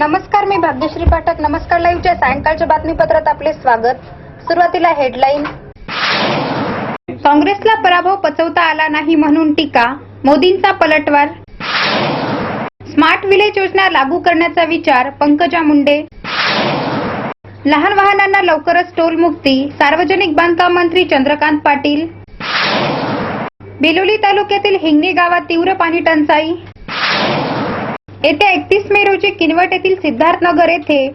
नमस्कार मी भाग्यश्री पाठक. नमस्कार लाईव्हच्या सायंकाळच्या बातमीपत्रात आपले स्वागत. सुरुवातीला हेडलाईन. काँग्रेसला पराभव पचवता आला नाही म्हणून टीका मोदींचा पलटवार. स्मार्ट विलेज योजना लागू करण्याचा विचार पंकजा मुंडे. लहान वाहनांना लवकरच टोल मुक्ती सार्वजनिक बांधकाम मंत्री चंद्रकांत पाटील. बेलोली तालुक्यातील हिंगणे गावात तीव्र पाणी टंचाई. येत्या एकतीस मे रोजी किनवट येथील सिद्धार्थनगर येथे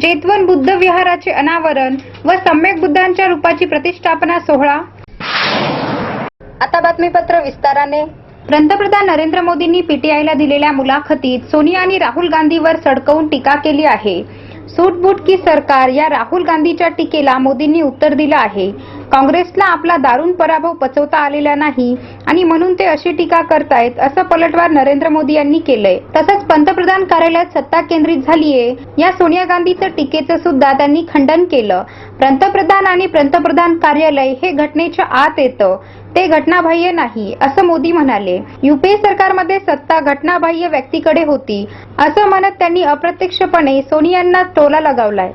जेतवन बुद्ध विहाराचे अनावरण व सम्यक बुद्धांच्या रूपाची प्रतिष्ठापना सोहळा. आता बातमीपत्र विस्ताराने. पंतप्रधान नरेंद्र मोदींनी पीटीआयला दिलेल्या मुलाखतीत सोनिया आणि राहुल गांधीवर सडकवून टीका केली आहे. सूटबूट की सरकार या राहुल गांधीच्या टीकेला मोदींनी उत्तर दिलं आहे. काँग्रेसला आपला दारुण पराभव पचवता आलेला नाही आणि म्हणून ते अशी टीका करतायत असं पलटवार नरेंद्र मोदी यांनी केलंय. तसंच पंतप्रधान कार्यालयात सत्ता केंद्रित झालीये. या सोनिया गांधीचं टीकेचं सुद्धा त्यांनी खंडन केलं. पंतप्रधान आणि पंतप्रधान कार्यालय हे घटनेच्या आत येतं. ते घटनाबाह्य नाही असं मोदी म्हणाले. युपीए सरकारमध्ये सत्ता घटनाबाह्य व्यक्तीकडे होती असं म्हणत त्यांनी अप्रत्यक्षपणे सोनियांना टोला लगावलाय.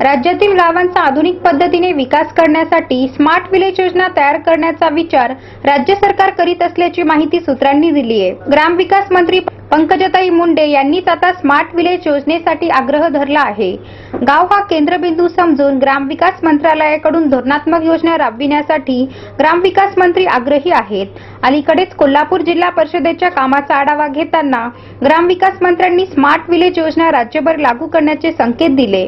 राज्यातील गावांचा आधुनिक पद्धतीने विकास करण्यासाठी स्मार्ट विलेज योजना तयार करण्याचा विचार राज्य सरकार करीत असल्याची माहिती सूत्रांनी दिली आहे. ग्रामविकास मंत्री पंकजताई मुंडे यांनीच आता स्मार्ट विलेज योजनेसाठी आग्रह धरला आहे. गाव हा केंद्रबिंदू समजून ग्रामविकास मंत्रालयाकडून धोरणात्मक योजना राबविण्यासाठी ग्रामविकास मंत्री आग्रही आहेत. अलीकडेच कोल्हापूर जिल्हा परिषदेच्या कामाचा आढावा घेताना ग्रामविकास मंत्र्यांनी स्मार्ट विलेज योजना राज्यभर लागू करण्याचे संकेत दिले.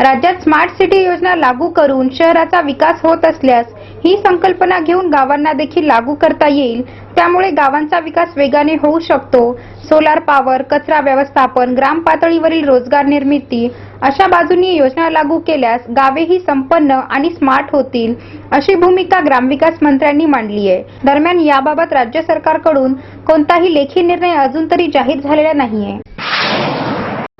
राज्यात स्मार्ट सिटी योजना लागू करून शहराचा विकास होत असल्यास ही संकल्पना घेऊन गावांना देखील लागू करता येईल. त्यामुळे गावांचा विकास वेगाने होऊ शकतो. सोलार पॉवर कचरा व्यवस्थापन ग्राम पातळीवरील रोजगार निर्मिती अशा बाजूंनी योजना लागू केल्यास गावेही संपन्न आणि स्मार्ट होतील अशी भूमिका ग्रामविकास मंत्र्यांनी मांडली आहे. दरम्यान याबाबत राज्य सरकारकडून कोणताही लेखी निर्णय अजून तरी जाहीर झालेला नाहीये.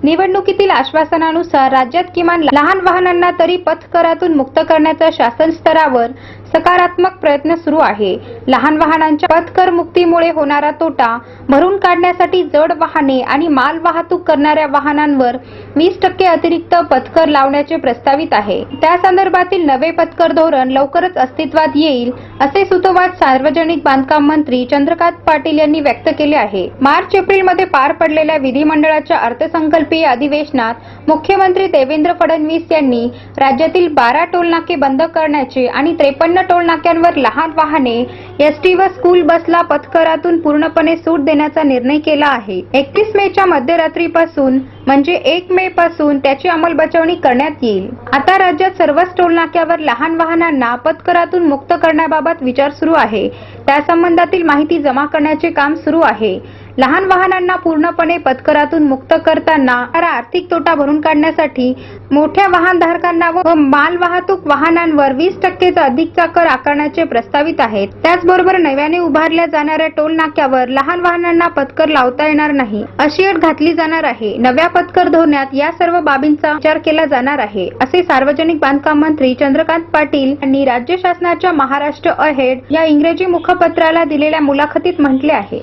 निवडणुकीतील आश्वासनानुसार राज्यात किमान लहान वाहनांना तरी पथकरातून मुक्त करण्याचा शासन स्तरावर सकारात्मक प्रयत्न सुरू आहे. लहान वाहनांच्या पथकर मुक्तीमुळे होणारा तोटा भरून काढण्यासाठी जड वाहने आणि माल वाहतूक करणाऱ्या वाहनांवर वीस टक्के अतिरिक्त पथकर लावण्याचे प्रस्तावित आहे. त्या संदर्भातील नवे पथकर धोरण लवकरच अस्तित्वात येईल असे सुतोवाद सार्वजनिक बांधकाम मंत्री चंद्रकांत पाटील यांनी व्यक्त केले आहे. मार्च एप्रिलमध्ये पार पडलेल्या विधिमंडळाच्या अर्थसंकल्प अर्थसंकल्पीय अधिवेशनात मुख्यमंत्री देवेंद्र फडणवीस यांनी राज्यातील बारा टोलनाके बंद करण्याचे आणि त्रेपन्न टोलनाक्यांवर लहान वाहने एसटी व स्कूल बसला पथकरातून पूर्णपणे सूट देण्याचा निर्णय केला आहे. एकतीस मेच्या मध्यरात्रीपासून म्हणजे एक मे पासून त्याची अंमलबजावणी करण्यात येईल. आता राज्यात सर्वच टोलनाक्यावर लहान वाहनांना पथकरातून मुक्त करण्याबाबत विचार सुरू आहे. त्या संबंधातील माहिती जमा करण्याचे काम सुरू आहे. लहान वाहनांना पूर्णपणे पथकरातून मुक्त करताना आर्थिक तोटा भरून काढण्यासाठी मोठ्या वाहनधारकांना व माल वाहतूक वाहनांवर वीस टक्केचा अधिकचा कर आकारण्याचे प्रस्तावित आहेत. त्याचबरोबर नव्याने उभारल्या जाणाऱ्या टोल नाक्यावर लहान वाहनांना पथकर लावता येणार नाही अशी अट घातली जाणार आहे. नव्या पथकर धोरणात या सर्व बाबींचा विचार केला जाणार आहे असे सार्वजनिक बांधकाम मंत्री चंद्रकांत पाटील यांनी राज्य शासनाच्या महाराष्ट्र अहेड या इंग्रजी मुखपत्राला दिलेल्या मुलाखतीत म्हटले आहे.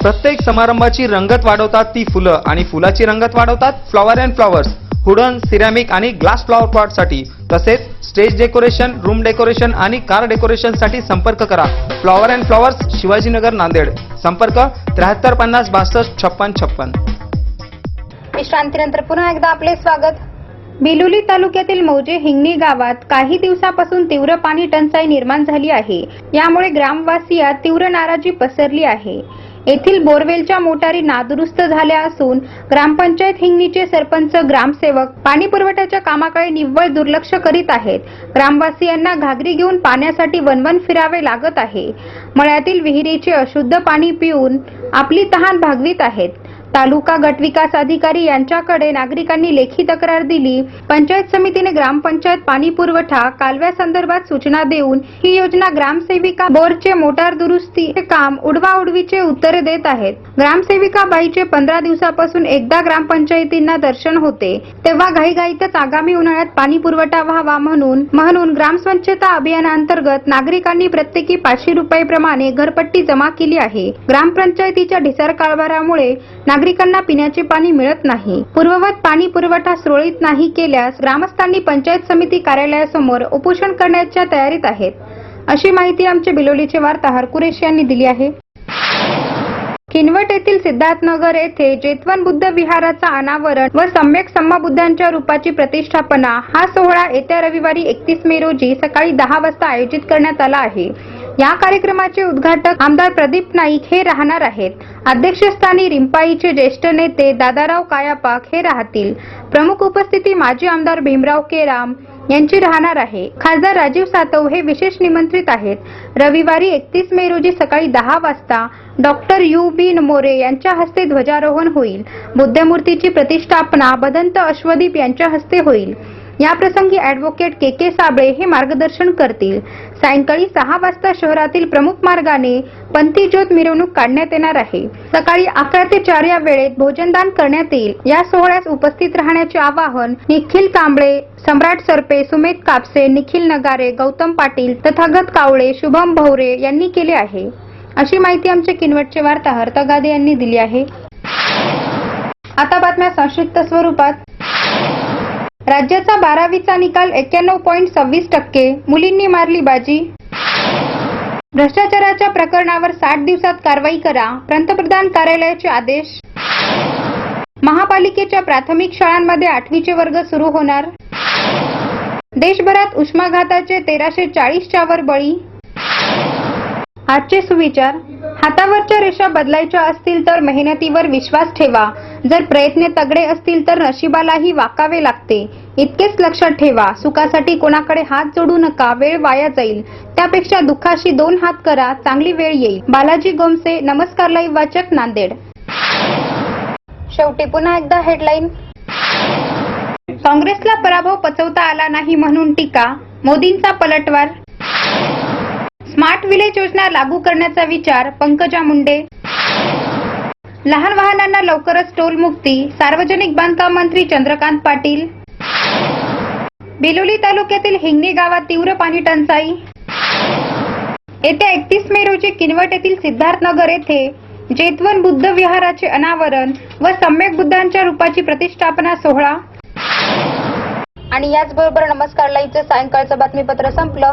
प्रत्येक समारंभाची रंगत वाढवतात ती फुलं आणि फुलाची रंगत वाढवतात flower and flowers. Wooden ceramic आणि ग्लास फ्लॉवर पॉटसाठी तसेच स्टेज डेकोरेशन रूम डेकोरेशन आणि कार डेकोरेशनसाठी संपर्क करा. Flower and flowers Shivajinagar Nanded. संपर्क त्र्याहत्तर पन्नास बासष्ट छप्पन छप्पन. विश्रांतीनंतर पुन्हा एकदा आपले स्वागत. बिलोली तालुक्यातील मौजे हिंगणी गावात काही दिवसापासून तीव्र पाणी टंचाई निर्माण झाली आहे. यामुळे ग्रामवासियात तीव्र नाराजी पसरली आहे. येथील बोरवेलच्या मोटारी नादुरुस्त झाल्या असून ग्रामपंचायत हिंगणीचे सरपंच ग्रामसेवक पाणी पुरवठ्याच्या कामाकडे निव्वळ दुर्लक्ष करीत आहेत. ग्रामवासियांना घागरी घेऊन पाण्यासाठी वनवन फिरावे लागत आहे. मळ्यातील विहिरीचे अशुद्ध पाणी पिऊन आपली तहान भागवीत आहेत. तालुका गटविकास अधिकारी यांच्याकडे नागरिकांनी लेखी तक्रार दिली. पंचायत समितीने ग्रामपंचायत पाणी पुरवठा कालव्यासंदर्भात सूचना देऊन ही योजना ग्रामसेविका बोरचे मोटार दुरुस्ती काम उडवाउडवीचे उत्तरे देत आहेत. ग्रामसेविका बाईचे पंधरा दिवसापासून एकदा ग्रामपंचायतींना दर्शन होते. तेव्हा घाईघाईतच आगामी उन्हाळ्यात पाणी पुरवठा व्हावा म्हणून म्हणून ग्राम स्वच्छता नागरिकांनी प्रत्येकी पाचशे रुपये प्रमाणे घरपट्टी जमा केली आहे. ग्रामपंचायतीच्या ढिसार कारभारामुळे नागरिकांना पिण्याचे पाणी मिळत नाही. पूर्ववत पाणी पुरवठा सुरळीत नाही केल्यास ग्रामस्थांनी पंचायत समिती कार्यालयासमोर उपोषण करण्याच्या तयारीत आहेत. अशी माहिती आमचे बिलोलीचे वार्ताहर कुरेश यांनी दिली आहे. किनवट येथील सिद्धार्थनगर येथे जेतवन बुद्ध विहाराचा अनावरण व सम्यक बुद्धांच्या रूपाची प्रतिष्ठापना हा सोहळा येत्या रविवारी एकतीस मे रोजी सकाळी दहा वाजता आयोजित करण्यात आला आहे. या कार्यक्रमाचे उद्घाटक आमदार प्रदीप नाईक हे राहणार आहेत. अध्यक्षस्थानी रिंपाईचे ज्येष्ठ नेते दादाराव कायापाक हे राहतील. प्रमुख उपस्थिती माजी आमदार भीमराव केराम यांची राहणार आहे. खासदार राजीव सातव हे विशेष निमंत्रित आहेत. रविवारी एकतीस मे रोजी सकाळी दहा वाजता डॉक्टर यू बी मोरे यांच्या हस्ते ध्वजारोहण होईल. बुद्धमूर्तीची प्रतिष्ठापना बदंत अश्वदीप यांच्या हस्ते होईल. या प्रसंगी ऍडव्होकेट के के साबळे हे मार्गदर्शन करतील. सायंकाळी सहा वाजता शहरातील प्रमुख मार्गाने पंतीज्योत मिरवणूक काढण्यात येणार आहे. सकाळी अकरा ते चार या वेळेत भोजनदान करण्यात येईल. या सोहळ्यास उपस्थित राहण्याचे आवाहन निखिल कांबळे सम्राट सरपे सुमेध कापसे निखिल नगारे गौतम पाटील तथागत कावळे शुभम भवरे यांनी केले आहे. अशी माहिती आमचे किनवटचे वार्ताहर तगादे यांनी दिली आहे. आता बातम्या संक्षिप्त स्वरूपात. राज्याचा बारावीचा निकाल एक्क्याण्णव पॉईंट सव्वीस टक्के. मुलींनी मारली बाजी. भ्रष्टाचाराच्या प्रकरणावर साठ दिवसात कारवाई करा पंतप्रधान कार्यालयाचे आदेश. महापालिकेच्या प्राथमिक शाळांमध्ये आठवीचे वर्ग सुरू होणार. देशभरात उष्माघाताचे तेराशे चाळीसच्यावर बळी. आजचे सुविचार हातावरच्या रेषा बदलायच्या असतील तर मेहनतीवर विश्वास ठेवा. जर प्रयत्न तगडे असतील तर नशिबालाही वाकावे लागते. इतकेच लक्षात ठेवा सुखासाठी कोणाकडे हात जोडू नका वेळ वाया जाईल. त्यापेक्षा दुःखाशी दोन हात करा चांगली वेळ येईल. बालाजी गोमसे नमस्कार लाईव्ह वाचक नांदेड. शेवटी पुन्हा एकदा हेडलाईन. काँग्रेसला पराभव पचवता आला नाही म्हणून टीका. मोदींचा पलटवार स्मार्ट विलेज योजना लागू करण्याचा विचार पंकजा मुंडे. लहान वाहनांना लवकरच टोल मुक्ती सार्वजनिक बांधकाम मंत्री चंद्रकांत पाटील. बिलोली तालुक्यातील हिंगणी गावात तीव्र पाणी टंचाई. येत्या एकतीस मे रोजी किनवट येथील सिद्धार्थनगर येथे जेतवन बुद्ध विहाराचे अनावरण व सम्यक बुद्धांच्या रूपाची प्रतिष्ठापना सोहळा. आणि याचबरोबर नमस्कार लाईव्हचं सायंकाळचं बातमीपत्र संपलं.